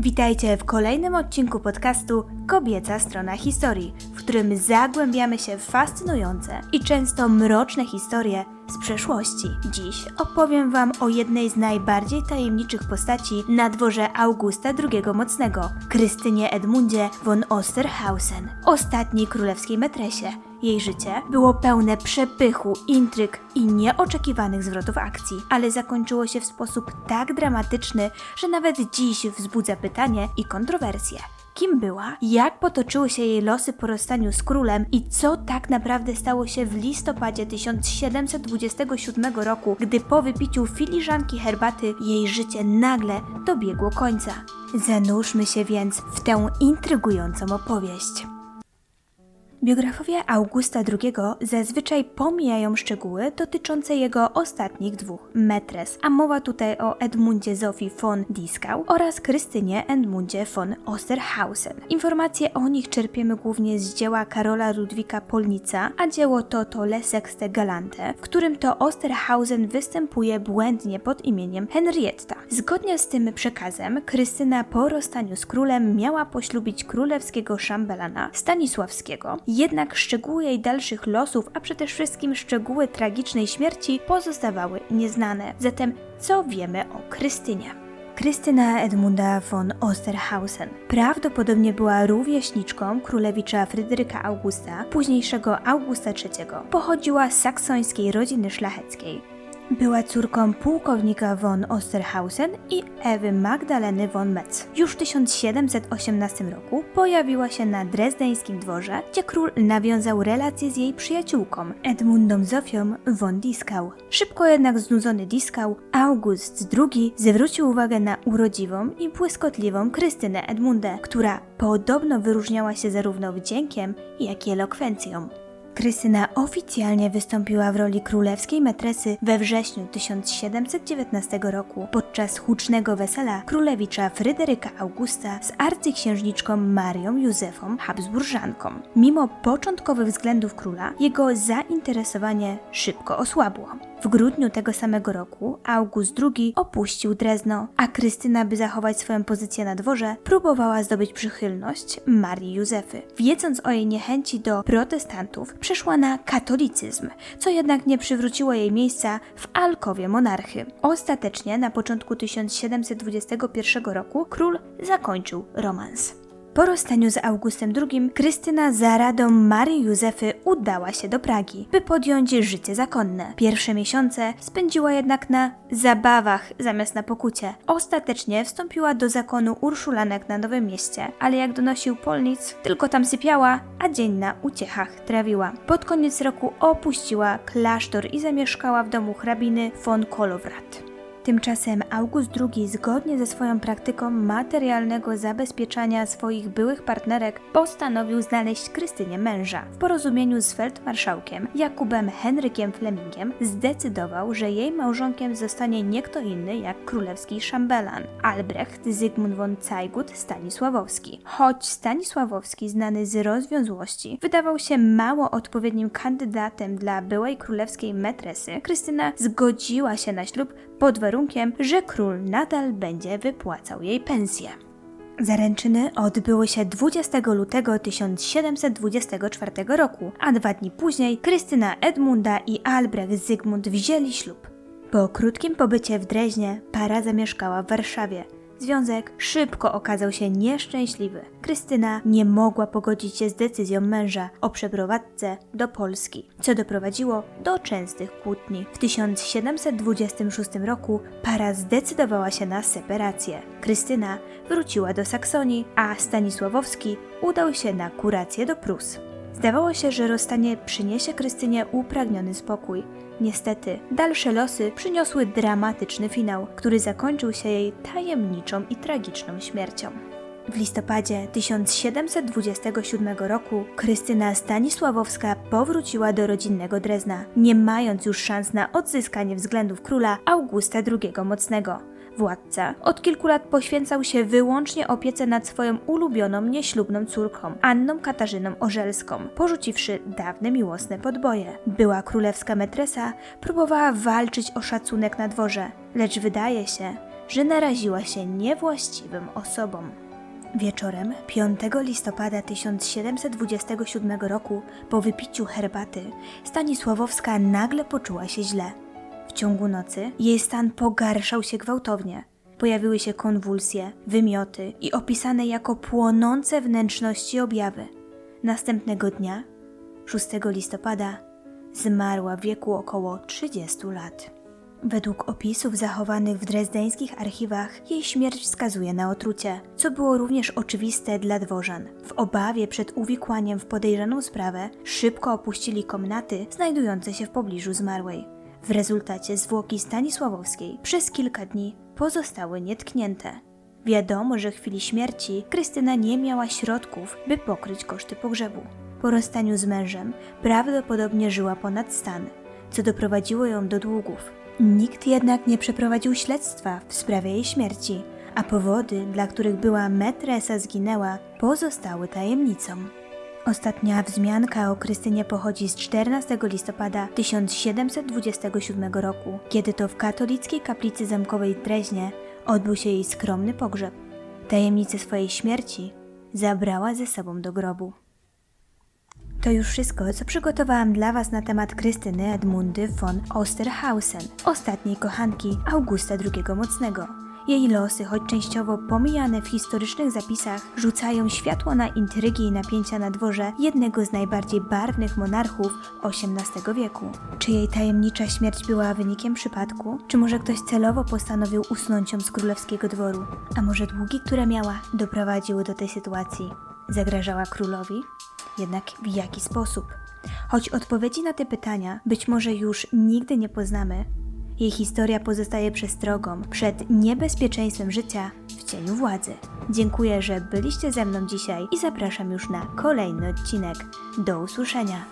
Witajcie w kolejnym odcinku podcastu Kobieca Strona Historii, w którym zagłębiamy się w fascynujące i często mroczne historie z przeszłości. Dziś opowiem Wam o jednej z najbardziej tajemniczych postaci na dworze Augusta II Mocnego, Krystynie Edmundzie von Osterhausen, ostatniej królewskiej metresie. Jej życie było pełne przepychu, intryg i nieoczekiwanych zwrotów akcji, ale zakończyło się w sposób tak dramatyczny, że nawet dziś wzbudza pytanie i kontrowersje. Kim była, jak potoczyły się jej losy po rozstaniu z królem i co tak naprawdę stało się w listopadzie 1727 roku, gdy po wypiciu filiżanki herbaty jej życie nagle dobiegło końca. Zanurzmy się więc w tę intrygującą opowieść. Biografowie Augusta II zazwyczaj pomijają szczegóły dotyczące jego ostatnich dwóch metres, a mowa tutaj o Edmundzie Zofii von Dieskau oraz Krystynie Edmundzie von Osterhausen. Informacje o nich czerpiemy głównie z dzieła Karola Ludwika Polnica, a dzieło to to Le Sexte Galante, w którym to Osterhausen występuje błędnie pod imieniem Henrietta. Zgodnie z tym przekazem, Krystyna po rozstaniu z królem miała poślubić królewskiego szambelana Stanisławskiego, jednak szczegóły jej dalszych losów, a przede wszystkim szczegóły tragicznej śmierci pozostawały nieznane. Zatem co wiemy o Krystynie? Krystyna Edmunda von Osterhausen prawdopodobnie była rówieśniczką królewicza Fryderyka Augusta, późniejszego Augusta III. Pochodziła z saksońskiej rodziny szlacheckiej. Była córką pułkownika von Osterhausen i Ewy Magdaleny von Metz. Już w 1718 roku pojawiła się na drezdeńskim dworze, gdzie król nawiązał relacje z jej przyjaciółką, Edmundą Zofią von Dieskau. Szybko jednak znudzony Dieskau, August II zwrócił uwagę na urodziwą i błyskotliwą Krystynę Edmundę, która podobno wyróżniała się zarówno wdziękiem, jak i elokwencją. Krystyna oficjalnie wystąpiła w roli królewskiej metresy we wrześniu 1719 roku podczas hucznego wesela królewicza Fryderyka Augusta z arcyksiężniczką Marią Józefą Habsburżanką. Mimo początkowych względów króla, jego zainteresowanie szybko osłabło. W grudniu tego samego roku August II opuścił Drezno, a Krystyna, by zachować swoją pozycję na dworze, próbowała zdobyć przychylność Marii Józefy. Wiedząc o jej niechęci do protestantów, przeszła na katolicyzm, co jednak nie przywróciło jej miejsca w alkowie monarchy. Ostatecznie na początku 1721 roku król zakończył romans. Po rozstaniu z Augustem II, Krystyna za radą Marii Józefy udała się do Pragi, by podjąć życie zakonne. Pierwsze miesiące spędziła jednak na zabawach zamiast na pokucie. Ostatecznie wstąpiła do zakonu Urszulanek na Nowym Mieście, ale jak donosił Polnic, tylko tam sypiała, a dzień na uciechach trawiła. Pod koniec roku opuściła klasztor i zamieszkała w domu hrabiny von Kolowrat. Tymczasem August II, zgodnie ze swoją praktyką materialnego zabezpieczania swoich byłych partnerek, postanowił znaleźć Krystynie męża. W porozumieniu z feldmarszałkiem Jakubem Henrykiem Flemingiem zdecydował, że jej małżonkiem zostanie nie kto inny jak królewski szambelan Albrecht Zygmunt von Cajgut Stanisławowski. Choć Stanisławowski, znany z rozwiązłości, wydawał się mało odpowiednim kandydatem dla byłej królewskiej metresy, Krystyna zgodziła się na ślub pod warunkiem, że król nadal będzie wypłacał jej pensję. Zaręczyny odbyły się 20 lutego 1724 roku, a dwa dni później Krystyna Edmunda i Albrecht Zygmunt wzięli ślub. Po krótkim pobycie w Dreźnie para zamieszkała w Warszawie. Związek szybko okazał się nieszczęśliwy. Krystyna nie mogła pogodzić się z decyzją męża o przeprowadzce do Polski, co doprowadziło do częstych kłótni. W 1726 roku para zdecydowała się na separację. Krystyna wróciła do Saksonii, a Stanisławowski udał się na kurację do Prus. Zdawało się, że rozstanie przyniesie Krystynie upragniony spokój. Niestety, dalsze losy przyniosły dramatyczny finał, który zakończył się jej tajemniczą i tragiczną śmiercią. W listopadzie 1727 roku Krystyna Stanisławowska powróciła do rodzinnego Drezna, nie mając już szans na odzyskanie względów króla Augusta II Mocnego. Władca od kilku lat poświęcał się wyłącznie opiece nad swoją ulubioną, nieślubną córką, Anną Katarzyną Orzelską, porzuciwszy dawne miłosne podboje. Była królewska metresa próbowała walczyć o szacunek na dworze, lecz wydaje się, że naraziła się niewłaściwym osobom. Wieczorem 5 listopada 1727 roku, po wypiciu herbaty, Stanisławowska nagle poczuła się źle. Ciągu nocy jej stan pogarszał się gwałtownie. Pojawiły się konwulsje, wymioty i opisane jako płonące wnętrzności objawy. Następnego dnia, 6 listopada, zmarła w wieku około 30 lat. Według opisów zachowanych w drezdeńskich archiwach, jej śmierć wskazuje na otrucie, co było również oczywiste dla dworzan. W obawie przed uwikłaniem w podejrzaną sprawę, szybko opuścili komnaty znajdujące się w pobliżu zmarłej. W rezultacie zwłoki Stanisławowskiej przez kilka dni pozostały nietknięte. Wiadomo, że w chwili śmierci Krystyna nie miała środków, by pokryć koszty pogrzebu. Po rozstaniu z mężem prawdopodobnie żyła ponad stan, co doprowadziło ją do długów. Nikt jednak nie przeprowadził śledztwa w sprawie jej śmierci, a powody, dla których była metresa zginęła, pozostały tajemnicą. Ostatnia wzmianka o Krystynie pochodzi z 14 listopada 1727 roku, kiedy to w katolickiej kaplicy zamkowej w Dreźnie odbył się jej skromny pogrzeb. Tajemnicę swojej śmierci zabrała ze sobą do grobu. To już wszystko, co przygotowałam dla Was na temat Krystyny Edmundy von Osterhausen, ostatniej kochanki Augusta II Mocnego. Jej losy, choć częściowo pomijane w historycznych zapisach, rzucają światło na intrygi i napięcia na dworze jednego z najbardziej barwnych monarchów XVIII wieku. Czy jej tajemnicza śmierć była wynikiem przypadku? Czy może ktoś celowo postanowił usunąć ją z królewskiego dworu? A może długi, które miała, doprowadziły do tej sytuacji? Zagrażała królowi? Jednak w jaki sposób? Choć odpowiedzi na te pytania być może już nigdy nie poznamy, jej historia pozostaje przestrogą przed niebezpieczeństwem życia w cieniu władzy. Dziękuję, że byliście ze mną dzisiaj i zapraszam już na kolejny odcinek. Do usłyszenia.